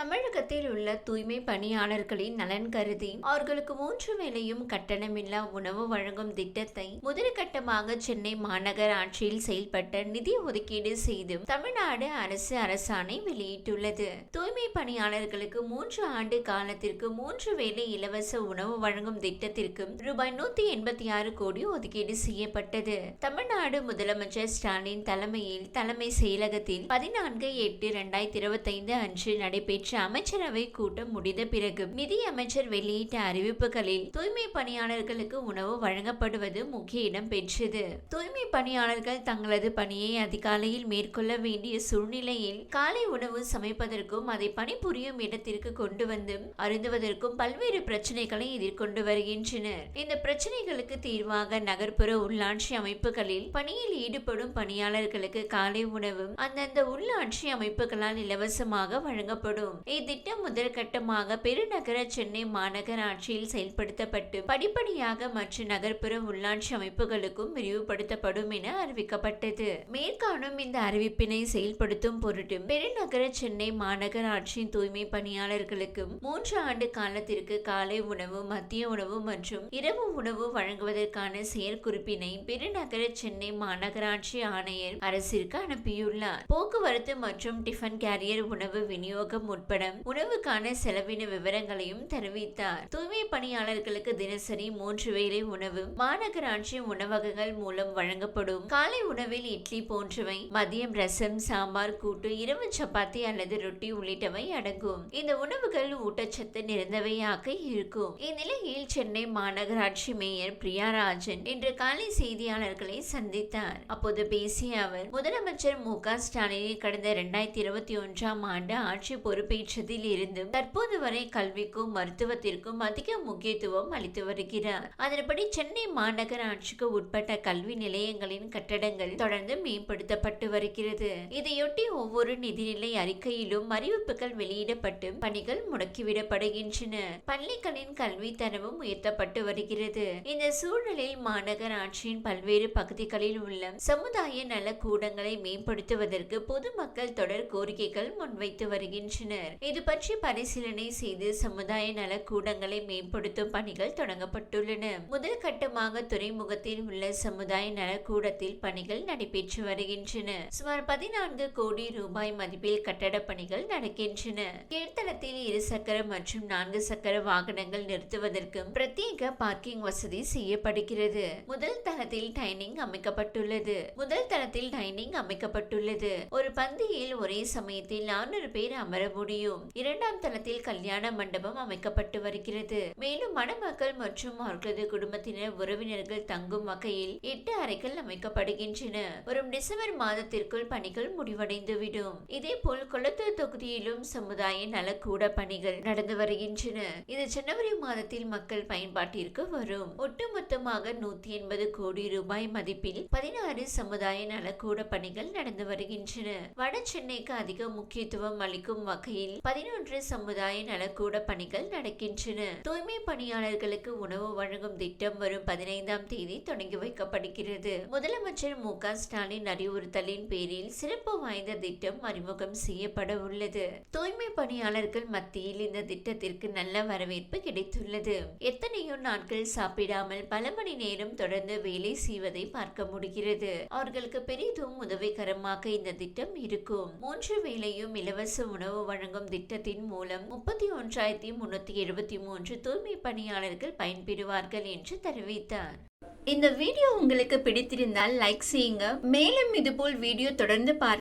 தமிழகத்தில் உள்ள தூய்மை பணியாளர்களின் நலன் கருதி அவர்களுக்கு மூன்று வேளையும் கட்டணமில்லா உணவு வழங்கும் திட்டத்தை முதற்கட்டமாக சென்னை மாநகர ஆட்சியில் செயல்பட்ட நிதி ஒதுக்கீடு செய்து தமிழ்நாடு அரசு அரசாணை வெளியிட்டுள்ளது. தூய்மை பணியாளர்களுக்கு மூன்று ஆண்டு காலத்திற்கு மூன்று வேளை இலவச உணவு வழங்கும் திட்டத்திற்கு ரூபாய் நூத்தி எண்பத்தி ஆறு கோடி ஒதுக்கீடு செய்யப்பட்டது. தமிழ்நாடு முதலமைச்சர் ஸ்டாலின் தலைமையில் தலைமை செயலகத்தில் பதினான்கு எட்டு இரண்டாயிரத்தி இருபத்தைந்து அன்று நடைபெற்ற அமைச்சரவை கூட்டம் முடிந்த பிறகு நிதி அமைச்சர் வெளியிட்ட அறிவிப்புகளில் தூய்மை பணியாளர்களுக்கு உணவு வழங்கப்படுவது முக்கிய இடம் பெற்றது. தூய்மை பணியாளர்கள் தங்களது பணியை அதிகாலையில் மேற்கொள்ள வேண்டிய சூழ்நிலையில் காலை உணவு சமைப்பதற்கும் அதை பணிபுரியும் இடத்திற்கு கொண்டு வந்து அருந்துவதற்கும் பல்வேறு பிரச்சனைகளை எதிர்கொண்டு வருகின்றனர். இந்த பிரச்சனைகளுக்கு தீர்வாக நகர்ப்புற உள்ளாட்சி அமைப்புகளில் பணியில் ஈடுபடும் பணியாளர்களுக்கு காலை உணவு அந்தந்த உள்ளாட்சி அமைப்புகளால் இலவசமாக வழங்கப்படும். இத்திட்டம் முதற்கட்டமாக பெருநகர சென்னை மாநகராட்சியில் செயல்படுத்தப்பட்டு படிப்படியாக மற்ற நகர்ப்புற உள்ளாட்சி அமைப்புகளுக்கும் விரிவுபடுத்தப்படும் என அறிவிக்கப்பட்டது. மேற்காணும் இந்த அறிவிப்பினை செயல்படுத்தும் பொருட்டு பெருநகர சென்னை மாநகராட்சியின் தூய்மை பணியாளர்களுக்கு மூன்று ஆண்டு காலத்திற்கு காலை உணவு மதிய உணவு மற்றும் இரவு உணவு வழங்குவதற்கான செயற்குறிப்பினை பெருநகர சென்னை மாநகராட்சி ஆணையர் அரசிற்கு அனுப்பியுள்ளார். போக்குவரத்து மற்றும் டிஃபன் கேரியர் உணவு விநியோகம் உட்பட உணவுக்கான செலவின விவரங்களையும் தெரிவித்தார். தூய்மை பணியாளர்களுக்கு தினசரி மூன்று வேளை உணவு மாநகராட்சி உணவகங்கள் மூலம் வழங்கப்படும். காலை உணவில் இட்லி போன்றவை மதியம் ரசம் சாம்பார் கூட்டு இரவு சப்பாத்தி அல்லது ரொட்டி உள்ளிட்டவை அடங்கும். இந்த உணவுகள் ஊட்டச்சத்து நிறைந்தவையாக இருக்கும். இந்நிலையில் சென்னை மாநகராட்சி மேயர் பிரியாராஜன் இன்று காலை செய்தியாளர்களை சந்தித்தார். அப்போது பேசிய அவர் முதலமைச்சர் மு க ஸ்டாலினை கடந்த இரண்டாயிரத்தி இருபத்தி ஒன்றாம் ஆண்டு ஆட்சி பொறுப்பு பேச்சதில் இருந்து தற்போது வரை கல்விக்கும் மருத்துவத்திற்கும் அதிக முக்கியத்துவம் அளித்து வருகிறார். அதன்படி சென்னை மாநகராட்சிக்கு உட்பட்ட கல்வி நிலையங்களின் கட்டடங்கள் தொடர்ந்து மேம்படுத்தப்பட்டு வருகிறது. இதையொட்டி ஒவ்வொரு நிதிநிலை அறிக்கையிலும் அறிவிப்புகள் வெளியிடப்பட்டு பணிகள் முடக்கிவிடப்படுகின்றன. பள்ளிகளின் கல்வி தரமும் உயர்த்தப்பட்டு வருகிறது. இந்த சூழலில் மாநகராட்சியின் பல்வேறு பகுதிகளில் உள்ள சமுதாய நல கூடங்களை மேம்படுத்துவதற்கு பொதுமக்கள் தொடர் கோரிக்கைகள் முன்வைத்து வருகின்றனர். இது பற்றி பரிசீலனை செய்து சமுதாய நல கூடங்களை மேம்படுத்தும் பணிகள் தொடங்கப்பட்டுள்ளன. முதல் கட்டமாக துறைமுகத்தில் உள்ள சமுதாய நலக்கூடத்தில் பணிகள் நடைபெற்று வருகின்றன. சுமார் பதினான்கு கோடி ரூபாய் மதிப்பில் கட்டட பணிகள் நடக்கின்றன. கீழ்த்தளத்தில் இரு சக்கர மற்றும் நான்கு சக்கர வாகனங்கள் நிறுத்துவதற்கும் பிரத்யேக பார்க்கிங் வசதி செய்யப்படுகிறது. முதல் தளத்தில் டைனிங் அமைக்கப்பட்டுள்ளது. முதல் தளத்தில் டைனிங் அமைக்கப்பட்டுள்ளது. ஒரு பந்தியில் ஒரே சமயத்தில் நானூறு பேர் அமர முடியும் முடியும். இரண்டாம் தளத்தில் கல்யாண மண்டபம் அமைக்கப்பட்டு வருகிறது. மேலும் மணமக்கள் மற்றும் அவர்களது குடும்பத்தினர் உறவினர்கள் தங்கும் வகையில் எட்டு அறைகள் அமைக்கப்படுகின்றன. வரும் டிசம்பர் மாதத்திற்குள் பணிகள் முடிவடைந்துவிடும். இதே போல் கொளத்தூர் தொகுதியிலும் சமுதாய நலக்கூட பணிகள் நடந்து வருகின்றன. இது ஜனவரி மாதத்தில் மக்கள் பயன்பாட்டிற்கு வரும். ஒட்டுமொத்தமாக நூத்தி எண்பது கோடி ரூபாய் மதிப்பில் பதினாறு சமுதாய நலக்கூட பணிகள் நடந்து வருகின்றன. வட சென்னைக்கு அதிக முக்கியத்துவம் அளிக்கும் வகையில் பதினொன்று சமுதாய நலக்கூட பணிகள் நடக்கின்றன. தூய்மை பணியாளர்களுக்கு உணவு வழங்கும் திட்டம் வரும் பதினைந்தாம் தேதி தொடங்கி வைக்கப்படுகிறது. முதலமைச்சர் மு க ஸ்டாலின் அறிவுறுத்தலின் பேரில் சிறப்பு வாய்ந்த திட்டம் அறிமுகம் செய்யப்பட உள்ளது. தூய்மை பணியாளர்கள் மத்தியில் இந்த திட்டத்திற்கு நல்ல வரவேற்பு கிடைத்துள்ளது. எத்தனையோ நாட்கள் சாப்பிடாமல் பல மணி நேரம் தொடர்ந்து வேலை செய்வதை பார்க்க முடிகிறது. அவர்களுக்கு பெரிதும் உதவிகரமாக இந்த திட்டம் இருக்கும். மூன்று வேளையும் இலவச உணவு வழங்கும் திட்டத்தின் மூலம் முப்பத்தி ஒன்றாயிரத்தி முன்னூத்தி எழுபத்தி மூன்று தூய்மை பணியாளர்கள் பயன்பெறுவார்கள் என்று தெரிவித்தார். இந்த வீடியோ உங்களுக்கு பிடித்திருந்தால் லைக் செய்யுங்க. மேலும் இதுபோல் வீடியோ தொடர்ந்து பார்க்க